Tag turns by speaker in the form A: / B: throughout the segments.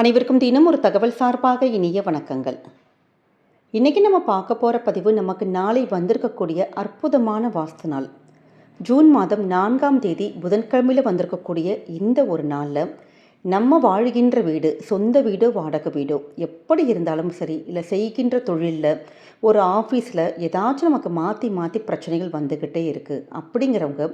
A: அனைவருக்கும் தினம் ஒரு தகவல் சார்பாக இனிய வணக்கங்கள். இன்றைக்கி நம்ம பார்க்க போகிற பதிவு நமக்கு நாளை வந்திருக்கக்கூடிய அற்புதமான வாஸ்து நாள். ஜூன் மாதம் நான்காம் தேதி புதன்கிழமையில் வந்திருக்கக்கூடிய இந்த ஒரு நாளில் நம்ம வாழ்கின்ற வீடு சொந்த வீடோ வாடகை வீடோ எப்படி இருந்தாலும் சரி இல்லை செய்கின்ற தொழிலில் ஒரு ஆஃபீஸில் ஏதாச்சும் நமக்கு மாற்றி மாற்றி பிரச்சனைகள் வந்துக்கிட்டே இருக்குது அப்படிங்கிறவங்க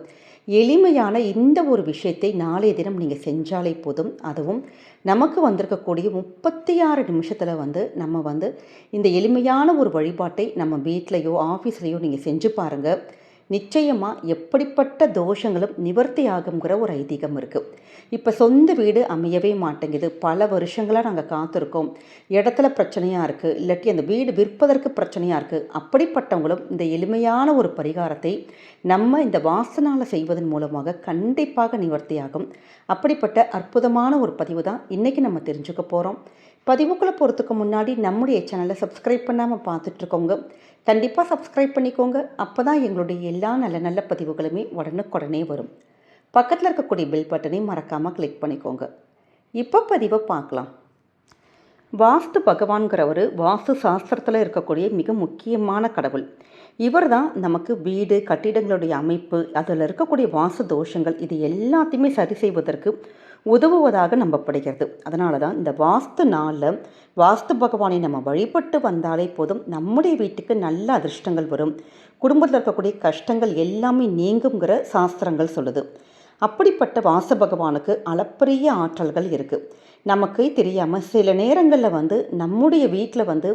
A: எளிமையான இந்த ஒரு விஷயத்தை நாளைய தினம் நீங்கள் செஞ்சாலே போதும். அதுவும் நமக்கு வந்திருக்கக்கூடிய முப்பத்தி ஆறு நிமிஷத்தில் வந்து நம்ம வந்து இந்த எளிமையான ஒரு வழிபாட்டை நம்ம வீட்லேயோ ஆஃபீஸ்லேயோ நீங்கள் செஞ்சு பாருங்கள் நிச்சயமாக எப்படிப்பட்ட தோஷங்களும் நிவர்த்தி ஆகுங்கிற ஒரு ஐதீகம் இருக்குது இப்போ சொந்த வீடு அமையவே மாட்டேங்குது. பல வருஷங்களாக நாங்கள் காத்திருக்கோம். இடத்துல பிரச்சனையாக இருக்குது இல்லாட்டி அந்த வீடு விற்பதற்கு பிரச்சனையாக இருக்குது அப்படிப்பட்டவங்களும் இந்த எளிமையான ஒரு பரிகாரத்தை நம்ம இந்த வாசனால் செய்வதன் மூலமாக கண்டிப்பாக நிவர்த்தியாகும். அப்படிப்பட்ட அற்புதமான ஒரு பதிவு தான் இன்றைக்கி நம்ம தெரிஞ்சுக்க போகிறோம் பதிவுக்குள்ளே போகிறதுக்கு முன்னாடி நம்முடைய சேனலை சப்ஸ்கிரைப் பண்ணாமல் பார்த்துட்ருக்கோங்க. கண்டிப்பாக சப்ஸ்கிரைப் பண்ணிக்கோங்க. அப்போ தான் எங்களுடைய எல்லா நல்ல நல்ல பதிவுகளுமே உடனுக்குடனே வரும். பக்கத்தில் இருக்கக்கூடிய பில் பட்டனையும் மறக்காமல் கிளிக் பண்ணிக்கோங்க. இப்போ பதிவை பார்க்கலாம். வாஸ்து பகவான்கிறவர் வாஸ்து சாஸ்திரத்தில் இருக்கக்கூடிய மிக முக்கியமான கடவுள். இவர் தான் நமக்கு வீடு கட்டிடங்களுடைய அமைப்பு அதில் இருக்கக்கூடிய வாசு தோஷங்கள் இது எல்லாத்தையுமே சரி செய்வதற்கு உதவுவதாக நம்பப்படுகிறது. அதனால தான் இந்த வாஸ்து நாளில் வாஸ்து பகவானை நம்ம வழிபட்டு வந்தாலே போதும். நம்முடைய வீட்டுக்கு நல்ல அதிர்ஷ்டங்கள் வரும். குடும்பத்தில் இருக்கக்கூடிய கஷ்டங்கள் எல்லாமே நீங்குங்கிற சாஸ்திரங்கள் சொல்லுது. அப்படிப்பட்ட வாச பகவானுக்கு அளப்பரிய ஆற்றல்கள் இருக்குது நமக்கு தெரியாமல் சில நேரங்களில் வந்து நம்முடைய வீட்டில் வந்து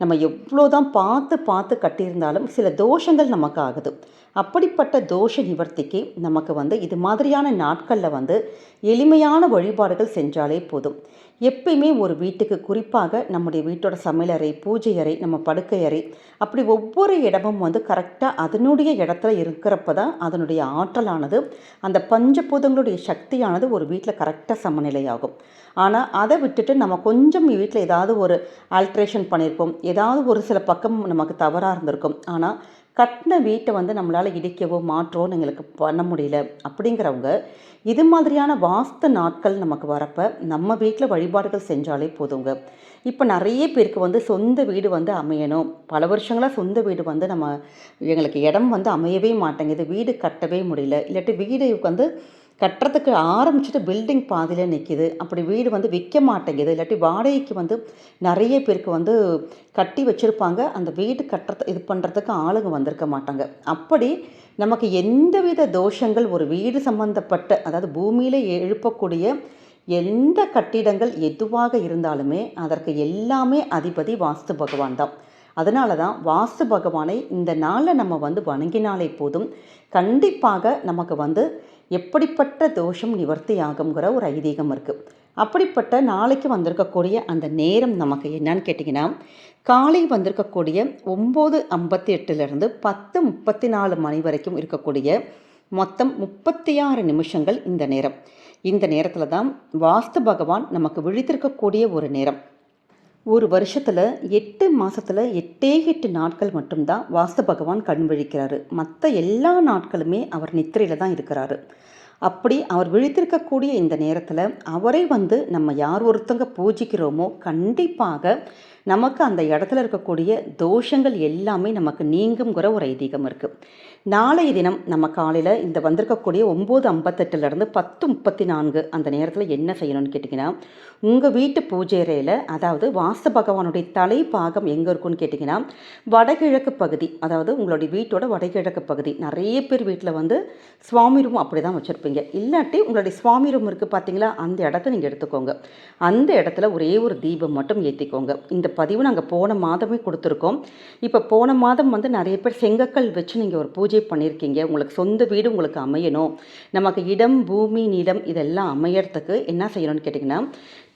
A: நம்ம எவ்வளோ தான் பார்த்து பார்த்து கட்டியிருந்தாலும் சில தோஷங்கள் நமக்கு ஆகுது அப்படிப்பட்ட தோஷ நிவர்த்திக்கு நமக்கு வந்து இது மாதிரியான நாட்களில் வந்து எளிமையான வழிபாடுகள் செஞ்சாலே போதும். எப்பயுமே ஒரு வீட்டுக்கு குறிப்பாக நம்முடைய வீட்டோட சமையலறை பூஜை அறை நம்ம படுக்கை அறை அப்படி ஒவ்வொரு இடமும் வந்து கரெக்டாக அதனுடைய இடத்துல இருக்கிறப்ப தான் அதனுடைய ஆற்றலானது அந்த பஞ்சபூதங்களுடைய சக்தியானது ஒரு வீட்டில் கரெக்டாக சமநிலையாகும். ஆனால் அதை விட்டுட்டு நம்ம கொஞ்சம் வீட்டில் ஏதாவது ஒரு ஆல்ட்ரேஷன் பண்ணியிருப்போம் ஏதாவது ஒரு சில பக்கம் நமக்கு தவறாக இருந்திருக்கும். ஆனால் கட்டின வீட்டை வந்து நம்மளால் இடிக்கவோ மாற்றவோ எங்களுக்கு பண்ண முடியல. அப்படிங்கிறவங்க இது மாதிரியான வாஸ்து நாட்கள் நமக்கு வரப்போ நம்ம வீட்டில் வழிபாடுகள் செஞ்சாலே போதுங்க. இப்போ நிறைய பேருக்கு வந்து சொந்த வீடு வந்து அமையணும். பல வருஷங்களாக சொந்த வீடு வந்து நம்ம எங்களுக்கு இடம் வந்து அமையவே மாட்டேங்குது. வீடு கட்டவே முடியல. இல்லாட்டி வீடு வந்து கட்டுறதுக்கு ஆரம்பிச்சுட்டு பில்டிங் பாதியில் நிற்கிது அப்படி வீடு வந்து விற்க மாட்டேங்குது. இல்லாட்டி வாடகைக்கு வந்து நிறைய பேருக்கு வந்து கட்டி வச்சுருப்பாங்க. அந்த வீடு கட்டுறது இது பண்ணுறதுக்கு ஆளுங்க வந்திருக்க மாட்டாங்க. அப்படி நமக்கு எந்தவித தோஷங்கள் ஒரு வீடு சம்மந்தப்பட்ட அதாவது பூமியில் எழுப்பக்கூடிய எந்த கட்டிடங்கள் எதுவாக இருந்தாலுமே அதற்கு எல்லாமே அதிபதி வாஸ்து பகவான் தான். அதனால தான் வாஸ்து பகவானை இந்த நாளில் நம்ம வந்து வணங்கினாலே போதும். கண்டிப்பாக நமக்கு வந்து எப்படிப்பட்ட தோஷம் நிவர்த்தி ஆகுங்கிற ஒரு ஐதீகம் இருக்குது அப்படிப்பட்ட நாளைக்கு வந்திருக்கக்கூடிய அந்த நேரம் நமக்கு என்னன்னு கேட்டிங்கன்னா காலை வந்திருக்கக்கூடிய ஒம்பது ஐம்பத்தி எட்டுலேருந்து பத்து முப்பத்தி நாலு மணி வரைக்கும் இருக்கக்கூடிய மொத்தம் முப்பத்தி ஆறு நிமிஷங்கள் இந்த நேரம். இந்த நேரத்தில் தான் வாஸ்து பகவான் நமக்கு விழித்திருக்கக்கூடிய ஒரு நேரம். ஒரு வருஷத்தில் எட்டு மாதத்தில் எட்டே எட்டு நாட்கள் மட்டும்தான் வாஸ்து பகவான் கண் விழிக்கிறாரு. மற்ற எல்லா நாட்களுமே அவர் நித்திரையில் தான் இருக்கிறாரு. அப்படி அவர் விழித்திருக்கக்கூடிய இந்த நேரத்தில் அவரை வந்து நம்ம யார் ஒருத்தங்க பூஜிக்கிறோமோ கண்டிப்பாக நமக்கு அந்த இடத்துல இருக்கக்கூடிய தோஷங்கள் எல்லாமே நமக்கு நீங்குங்கிற ஒரு ஐதீகம் இருக்குது நாளைய தினம் நம்ம காலையில் இந்த வந்திருக்கக்கூடிய ஒம்பது ஐம்பத்தெட்டுலேருந்து பத்து முப்பத்தி நான்கு அந்த நேரத்தில் என்ன செய்யணும்னு கேட்டிங்கன்னா உங்கள் வீட்டு பூஜை அறையில் அதாவது வாச பகவானுடைய தலை பாகம் எங்கே இருக்குன்னு கேட்டிங்கன்னா வடகிழக்கு பகுதி அதாவது உங்களுடைய வீட்டோட வடகிழக்கு பகுதி. நிறைய பேர் வீட்டில் வந்து சுவாமி ரூம் அப்படி தான் வச்சுருப்பீங்க. இல்லாட்டி உங்களுடைய சுவாமி ரூம் இருக்குது பார்த்தீங்களா அந்த இடத்த நீங்கள் எடுத்துக்கோங்க. அந்த இடத்துல ஒரே ஒரு தீபம் மட்டும் ஏற்றிக்கோங்க இந்த பதிவு நாங்கள் போன மாதமே கொடுத்துருக்கோம். இப்போ போன மாதம் வந்து நிறைய பேர் செங்கக்கல் வச்சு நீங்கள் ஒரு பூஜை பண்ணியிருக்கீங்க உங்களுக்கு சொந்த வீடு உங்களுக்கு அமையணும். நமக்கு இடம் பூமி நிலம் இதெல்லாம் அமையறதுக்கு என்ன செய்யணும்னு கேட்டிங்கன்னா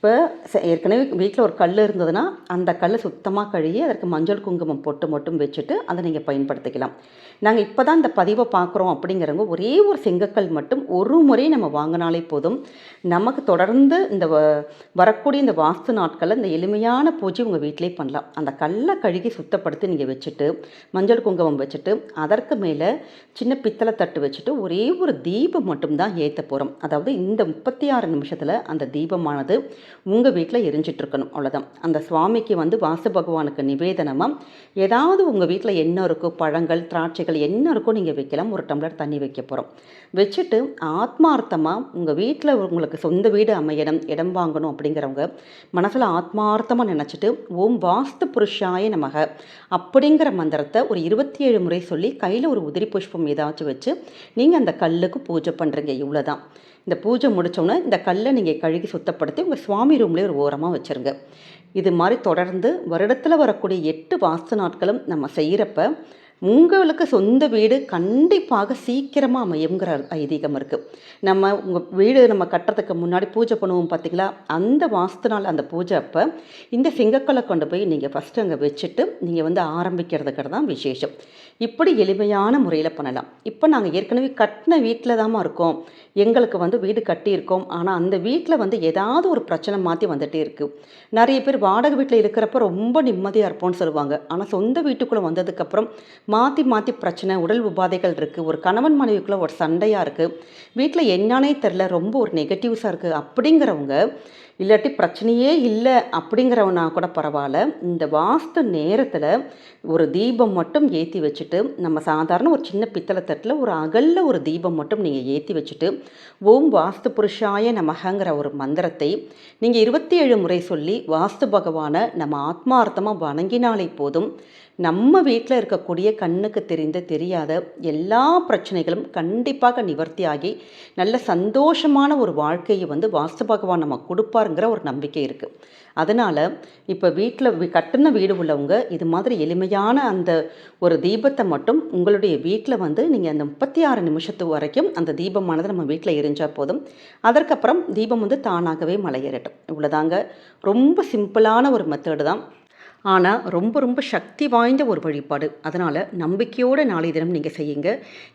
A: இப்போ ஏற்கனவே வீட்டில் ஒரு கல் இருந்ததுன்னா அந்த கல் சுத்தமாக கழுவி அதற்கு மஞ்சள் குங்குமம் பொட்டு மட்டும் வச்சுட்டு அதை நீங்கள் பயன்படுத்திக்கலாம். நாங்கள் இப்போ தான் இந்த பதிவை பார்க்குறோம் அப்படிங்கிறவங்க ஒரே ஒரு செங்கக்கல் மட்டும் ஒரு முறை நம்ம வாங்கினாலே போதும். நமக்கு தொடர்ந்து இந்த வரக்கூடிய இந்த வாஸ்து நாட்களில் இந்த எளிமையான பூஜை உங்கள் வீட்டிலே பண்ணலாம். அந்த கல்லை கழுகி சுத்தப்படுத்தி நீங்கள் வச்சுட்டு மஞ்சள் குங்குமம் வச்சுட்டு அதற்கு மேலே சின்ன பித்தளை தட்டு வச்சுட்டு ஒரே ஒரு தீபம் மட்டும்தான் ஏற்ற போகிறோம் அதாவது இந்த முப்பத்தி ஆறு நிமிஷத்தில் அந்த தீபமானது உங்கள் வீட்டில் எரிஞ்சிட்ருக்கணும் அவ்வளோதான் அந்த சுவாமிக்கு வந்து வாசு பகவானுக்கு நிவேதனமாக ஏதாவது உங்கள் வீட்டில் என்ன இருக்கோ பழங்கள் திராட்சைகள் என்ன இருக்கோ நீங்கள் வைக்கலாம். ஒரு டம்ளர் தண்ணி வைக்க போகிறோம் வச்சுட்டு ஆத்மார்த்தமாக உங்கள் வீட்டில் உங்களுக்கு சொந்த வீடு அமையணும் இடம் வாங்கணும் அப்படிங்கிறவங்க மனசில் ஆத்மார்த்தமாக நினச்சிட்டு ஓம் வாஸ்து புருஷாய நமக அப்படிங்கிற மந்திரத்தை ஒரு இருபத்தி ஏழு முறை சொல்லி கையில் ஒரு உதிரி புஷ்பம் ஏதாச்சும் வச்சு நீங்கள் அந்த கல்லுக்கு பூஜை பண்ணுறீங்க இவ்வளோதான் இந்த பூஜை முடித்தோன்னே இந்த கல்லை நீங்கள் கழுகி சுத்தப்படுத்தி உங்கள் சுவாமி ரூம்லேயே ஒரு ஓரமாக வச்சுருங்க. இது மாதிரி தொடர்ந்து வருடத்தில் வரக்கூடிய எட்டு வாஸ்து நாட்களும் நம்ம செய்கிறப்ப உங்களுக்கு சொந்த வீடு கண்டிப்பாக சீக்கிரமாக அமையுங்கிற ஐதீகம் இருக்குது நம்ம உங்கள் வீடு நம்ம கட்டுறதுக்கு முன்னாடி பூஜை பண்ணுவோம் பார்த்தீங்களா அந்த வாஸ்து நாள் அந்த பூஜை அப்போ இந்த சிங்கக்கலை கொண்டு போய் நீங்கள் ஃபஸ்ட்டு அங்கே வச்சுட்டு நீங்கள் வந்து ஆரம்பிக்கிறதுக்கு தான் விசேஷம். இப்படி எளிமையான முறையில் பண்ணலாம். இப்போ நாங்கள் ஏற்கனவே கட்டின வீட்டில் தாம்மா இருக்கோம். எங்களுக்கு வந்து வீடு கட்டியிருக்கோம். ஆனால் அந்த வீட்டில் வந்து ஏதாவது ஒரு பிரச்சனை மாற்றி வந்துகிட்டே இருக்குது நிறைய பேர் வாடகை வீட்டில் இருக்கிறப்ப ரொம்ப நிம்மதியாக இருப்போம்னு சொல்லுவாங்க. ஆனால் சொந்த வீட்டுக்குள்ளே வந்ததுக்கப்புறம் மாற்றி மாற்றி பிரச்சனை உடல் உபாதைகள் இருக்குது ஒரு கணவன் மனைவிக்குள்ளே ஒரு சண்டையாக இருக்குது வீட்டில் என்னன்னே தெரில ரொம்ப ஒரு நெகட்டிவ்ஸாக இருக்குது அப்படிங்கிறவங்க இல்லாட்டி பிரச்சனையே இல்லை அப்படிங்கிறவனா கூட பரவாயில்ல இந்த வாஸ்து நேரத்தில் ஒரு தீபம் மட்டும் ஏற்றி வச்சுட்டு நம்ம சாதாரண ஒரு சின்ன பித்தளை தட்டில் ஒரு அகல்ல ஒரு தீபம் மட்டும் நீங்கள் ஏற்றி வச்சுட்டு ஓம் வாஸ்து புருஷாய நமகங்கிற ஒரு மந்திரத்தை நீங்கள் இருபத்தி ஏழு முறை சொல்லி வாஸ்து பகவானை நம்ம ஆத்மார்த்தமாக வணங்கினாலே போதும் நம்ம வீட்டில் இருக்கக்கூடிய கண்ணுக்கு தெரிந்த தெரியாத எல்லா பிரச்சனைகளும் கண்டிப்பாக நிவர்த்தி ஆகி நல்ல சந்தோஷமான ஒரு வாழ்க்கையை வந்து வாஸ்து பகவான் நம்ம கொடுப்பாருங்கிற ஒரு நம்பிக்கை இருக்குது அதனால் இப்போ வீட்டில் கட்டின வீடு உள்ளவங்க இது மாதிரி எளிமையான அந்த ஒரு தீபத்தை மட்டும் உங்களுடைய வீட்டில் வந்து நீங்கள் அந்த முப்பத்தி ஆறு நிமிஷத்து வரைக்கும் அந்த தீபமானது நம்ம வீட்டில் எரிஞ்சால் போதும். அதற்கப்புறம் தீபம் வந்து தானாகவே மலையேறட்டும் இவ்வளோதாங்க ரொம்ப சிம்பிளான ஒரு மெத்தடு தான். ஆனால் ரொம்ப ரொம்ப சக்தி வாய்ந்த ஒரு வழிபாடு. அதனால் நம்பிக்கையோடு நாளை தினம் நீங்கள் செய்யுங்க.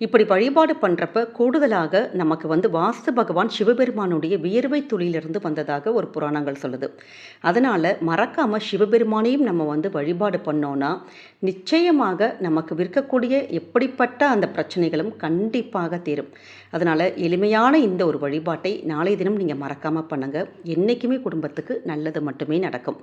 A: இப்படி வழிபாடு பண்ணுறப்ப கூடுதலாக நமக்கு வந்து வாஸ்து பகவான் சிவபெருமானுடைய வியர்வை துளியிலிருந்து வந்ததாக ஒரு புராணங்கள் சொல்லுது. அதனால் மறக்காமல் சிவபெருமானையும் நம்ம வந்து வழிபாடு பண்ணோன்னா நிச்சயமாக நமக்கு விற்கக்கூடிய எப்படிப்பட்ட அந்த பிரச்சனைகளும் கண்டிப்பாக தீரும். அதனால் எளிமையான இந்த ஒரு வழிபாட்டை நாளை தினம் நீங்கள் மறக்காமல் பண்ணுங்கள் என்றைக்குமே குடும்பத்துக்கு நல்லது மட்டுமே நடக்கும்.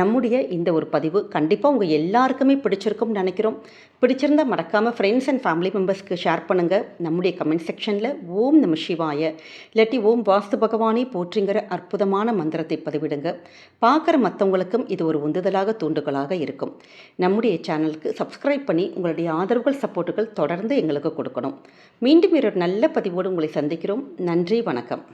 A: நம்முடைய இந்த ஒரு பதிவு கண்டிப்பாக உங்கள் எல்லாருக்குமே பிடிச்சிருக்கும்னு நினைக்கிறோம். பிடிச்சிருந்தால் மறக்காமல் ஃப்ரெண்ட்ஸ் அண்ட் ஃபேமிலி மெம்பர்ஸ்க்கு ஷேர் பண்ணுங்கள் நம்முடைய கமெண்ட் செக்ஷனில் ஓம் நம சிவாய இல்லாட்டி ஓம் வாஸ்து பகவானே போற்றுங்கிற அற்புதமான மந்திரத்தை பதிவிடுங்க. பார்க்குற மற்றவங்களுக்கும் இது ஒரு உந்துதலாக தூண்டுகளாக இருக்கும். நம்முடைய சேனலுக்கு சப்ஸ்கிரைப் பண்ணி உங்களுடைய ஆதரவுகள் சப்போர்ட்டுகள் தொடர்ந்து எங்களுக்கு கொடுக்கணும். மீண்டும் ஒரு நல்ல பதிவோடு உங்களை சந்திக்கிறோம். நன்றி வணக்கம்.